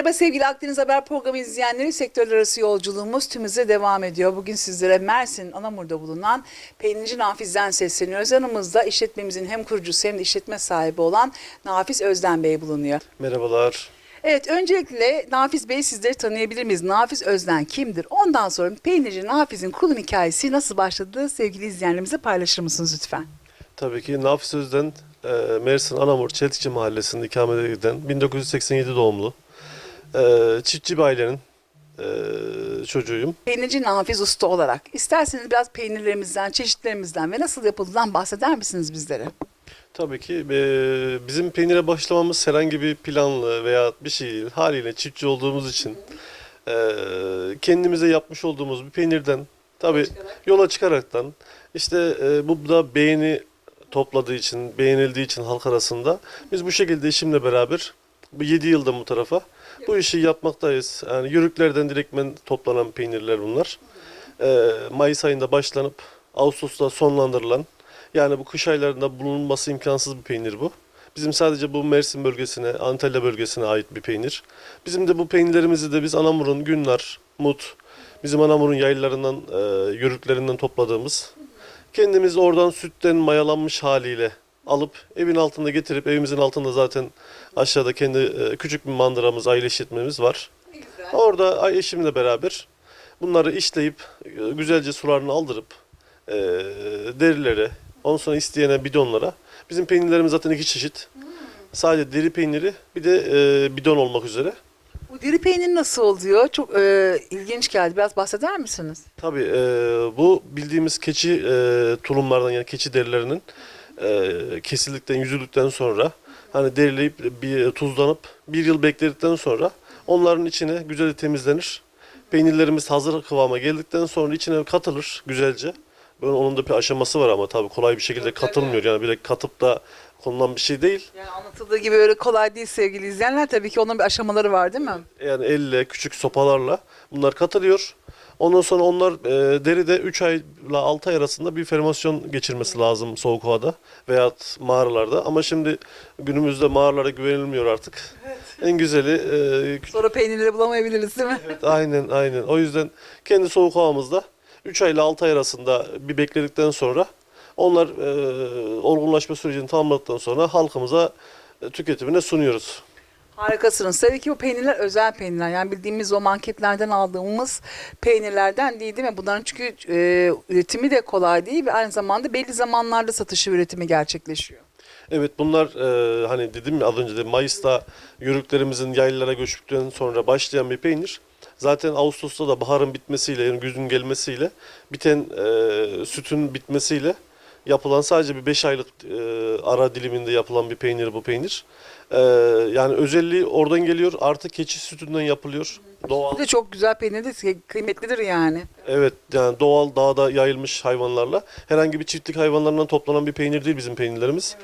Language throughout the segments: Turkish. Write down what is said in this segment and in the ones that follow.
Merhaba sevgili Akdeniz Haber Programı izleyenleri. Sektörler arası yolculuğumuz tüm hızla devam ediyor. Bugün sizlere Mersin Anamur'da bulunan Peynirci Nafiz'den sesleniyoruz. Yanımızda işletmemizin hem kurucusu hem de işletme sahibi olan Nafiz Özden Bey bulunuyor. Merhabalar. Evet öncelikle Nafiz Bey sizleri tanıyabilir miyiz? Nafiz Özden kimdir? Ondan sonra Peynirci Nafiz'in kurulum hikayesi nasıl başladı sevgili izleyenlerimize paylaşır mısınız lütfen? Tabii ki Nafi Söz'den e, Mersin Anamur Çeltikçi Mahallesi'nde ikamet eden 1987 doğumlu e, çiftçi bir ailenin e, çocuğuyum. Peynirci Nafiz Usta olarak isterseniz biraz peynirlerimizden, çeşitlerimizden ve nasıl yapıldığından bahseder misiniz bizlere? Tabii ki e, bizim peynire başlamamız herhangi bir planlı veya bir şey değil. Haliyle çiftçi olduğumuz için e, kendimize yapmış olduğumuz bir peynirden tabii yola çıkaraktan işte e, bu da beğeni topladığı için, beğenildiği için halk arasında biz bu şekilde eşimle beraber 7 yılda bu tarafa bu işi yapmaktayız. Yani yörüklerden direktmen toplanan peynirler bunlar. E, Mayıs ayında başlanıp Ağustos'ta sonlandırılan yani bu kış aylarında bulunması imkansız bir peynir bu. Bizim sadece bu Mersin bölgesine, Antalya bölgesine ait bir peynir. Bizim de bu peynirlerimizi de biz Anamur'un Günlar, Mut, bizim Anamur'un yaylalarından, e, yörüklerinden topladığımız, kendimiz oradan sütten mayalanmış haliyle alıp evin altında getirip evimizin altında zaten aşağıda kendi e, küçük bir mandıramız, aile işletmemiz var. Orada ay- eşimle beraber bunları işleyip e, güzelce sularını aldırıp e, derilere, ondan sonra isteyene bidonlara. Bizim peynirlerimiz zaten iki çeşit. Sadece deri peyniri bir de e, bidon olmak üzere. Bu deri peynir nasıl oluyor? Çok e, ilginç geldi. Biraz bahseder misiniz? Tabii e, bu bildiğimiz keçi e, tulumlardan yani keçi derilerinin e, kesildikten, yüzüldükten sonra hani derileyip bir tuzlanıp bir yıl bekledikten sonra onların içine güzelce temizlenir. Peynirlerimiz hazır kıvama geldikten sonra içine katılır güzelce. Böyle onun da bir aşaması var ama tabii kolay bir şekilde katılmıyor. Yani bile katıp da konulan bir şey değil. Yani anlatıldığı gibi öyle kolay değil sevgili izleyenler. Tabii ki onun bir aşamaları var değil mi? Yani elle, küçük sopalarla bunlar katılıyor. Ondan sonra onlar e, deride 3 ay ile 6 ay arasında bir fermasyon geçirmesi lazım soğuk havada veya mağaralarda. Ama şimdi günümüzde mağaralara güvenilmiyor artık. En güzeli e, Sonra peynirleri bulamayabiliriz değil mi? Evet, aynen aynen. O yüzden kendi soğuk havamızda 3 ay ile 6 ay arasında bir bekledikten sonra onlar e, olgunlaşma sürecini tamamladıktan sonra halkımıza e, tüketimine sunuyoruz. Harikasınız. Tabii ki bu peynirler özel peynirler. Yani bildiğimiz o marketlerden aldığımız peynirlerden değil değil mi? Bunların çünkü e, üretimi de kolay değil ve aynı zamanda belli zamanlarda satışı üretimi gerçekleşiyor. Evet bunlar e, hani dedim ya az önce de Mayıs'ta yörüklerimizin yaylalara göçtükten sonra başlayan bir peynir. Zaten Ağustos'ta da baharın bitmesiyle yani güzün gelmesiyle biten e, sütün bitmesiyle yapılan sadece bir 5 aylık e, ara diliminde yapılan bir peynir bu peynir. E, yani özelliği oradan geliyor artı keçi sütünden yapılıyor. Doğal. Bu da çok güzel peynir de kıymetlidir yani. Evet yani doğal dağda yayılmış hayvanlarla herhangi bir çiftlik hayvanlarından toplanan bir peynir değil bizim peynirlerimiz.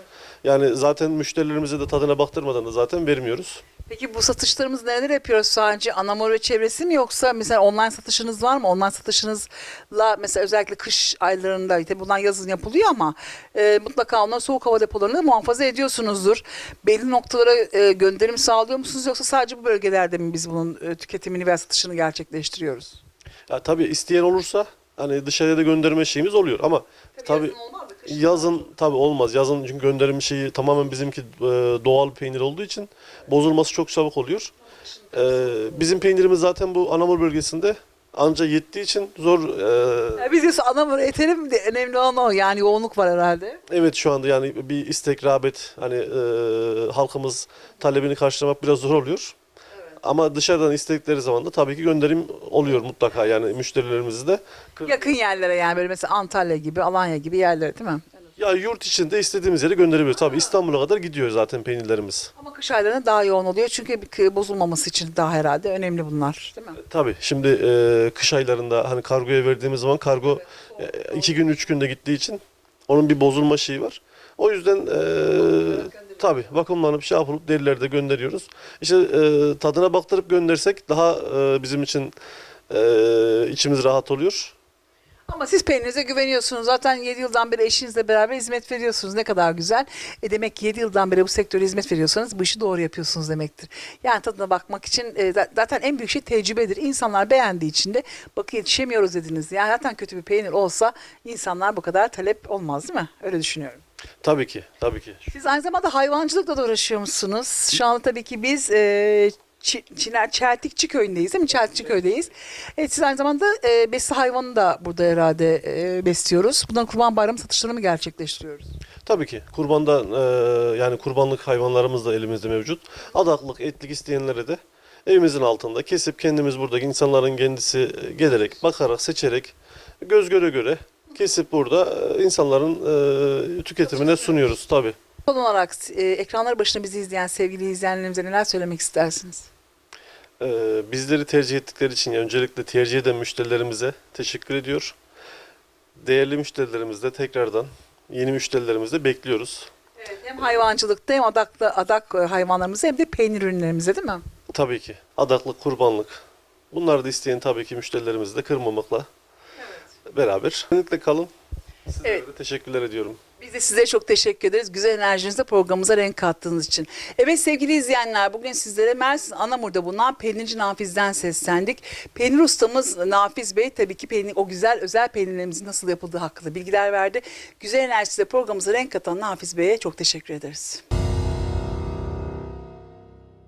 Yani zaten müşterilerimize de tadına baktırmadan da zaten vermiyoruz. Peki bu satışlarımız neler yapıyoruz? Sadece Anamur ve çevresi mi yoksa mesela online satışınız var mı? Online satışınızla mesela özellikle kış aylarında tabii bunlar yazın yapılıyor ama e, mutlaka onları soğuk hava depolarında muhafaza ediyorsunuzdur. Belli noktalara e, gönderim sağlıyor musunuz yoksa sadece bu bölgelerde mi biz bunun e, tüketimini veya satışını gerçekleştiriyoruz? Ya tabii isteyen olursa hani dışarıya da gönderme şeyimiz oluyor ama tabii yazın tabii olmaz. Yazın çünkü gönderim şeyi tamamen bizimki e, doğal peynir olduğu için bozulması çok çabuk oluyor. E, bizim peynirimiz zaten bu Anamur bölgesinde anca yettiği için zor e, Ya biz diyorsun Anamur etelim de önemli olan o yani yoğunluk var herhalde. Evet şu anda yani bir istek, rağbet hani e, halkımız talebini karşılamak biraz zor oluyor. Ama dışarıdan istedikleri zaman da tabii ki gönderim oluyor mutlaka yani müşterilerimiz de. Yakın yerlere yani böyle mesela Antalya gibi, Alanya gibi yerlere değil mi? Ya yurt içinde istediğimiz yere gönderebiliyoruz. Tabii İstanbul'a kadar gidiyor zaten peynirlerimiz. Ama kış aylarında daha yoğun oluyor çünkü bozulmaması için daha herhalde önemli bunlar değil mi? Tabii şimdi e, kış aylarında hani kargoya verdiğimiz zaman kargo e, iki gün üç günde gittiği için onun bir bozulma şeyi var. O yüzden e, tabii vakumlanıp şey yapılıp derilerde gönderiyoruz. İşte e, tadına baktırıp göndersek daha e, bizim için e, içimiz rahat oluyor. Ama siz peynirinize güveniyorsunuz. Zaten 7 yıldan beri eşinizle beraber hizmet veriyorsunuz. Ne kadar güzel. E demek ki 7 yıldan beri bu sektöre hizmet veriyorsanız bu işi doğru yapıyorsunuz demektir. Yani tadına bakmak için e, za- zaten en büyük şey tecrübedir. İnsanlar beğendiği için de bakın yetişemiyoruz dediniz. Yani zaten kötü bir peynir olsa insanlar bu kadar talep olmaz değil mi? Öyle düşünüyorum. Tabii ki, tabii ki. Siz aynı zamanda hayvancılıkla da uğraşıyor musunuz? Şu anda tabii ki biz e, Çi- Çiner Çeltikçi köyündeyiz değil mi? Çeltikçi köydeyiz. Evet siz aynı zamanda e, besi hayvanı da burada herhalde e, besliyoruz. Bundan kurban bayramı satışlarını mı gerçekleştiriyoruz? Tabii ki. Kurbanda e, yani kurbanlık hayvanlarımız da elimizde mevcut. Adaklık, etlik isteyenlere de evimizin altında kesip kendimiz buradaki insanların kendisi e, gelerek, bakarak, seçerek göz göre göre kesip burada e, insanların e, tüketimine sunuyoruz tabii. Son olarak e, ekranlar başında bizi izleyen sevgili izleyenlerimize neler söylemek istersiniz? E, bizleri tercih ettikleri için öncelikle tercih eden müşterilerimize teşekkür ediyor. Değerli müşterilerimiz de tekrardan yeni müşterilerimizi de bekliyoruz. Evet, hem hayvancılıkta hem adaklı, adak e, hayvanlarımızda hem de peynir ürünlerimizde değil mi? Tabii ki. Adaklık, kurbanlık. Bunları da isteyen tabii ki müşterilerimizi de kırmamakla beraber. Kesinlikle kalın. Sizlere Evet. de teşekkürler ediyorum. Biz de size çok teşekkür ederiz. Güzel enerjinizle programımıza renk kattığınız için. Evet sevgili izleyenler bugün sizlere Mersin Anamur'da bulunan Peynirci Nafiz'den seslendik. Peynir ustamız Nafiz Bey tabii ki peynir, o güzel özel peynirlerimizin nasıl yapıldığı hakkında bilgiler verdi. Güzel enerjisiyle programımıza renk katan Nafiz Bey'e çok teşekkür ederiz.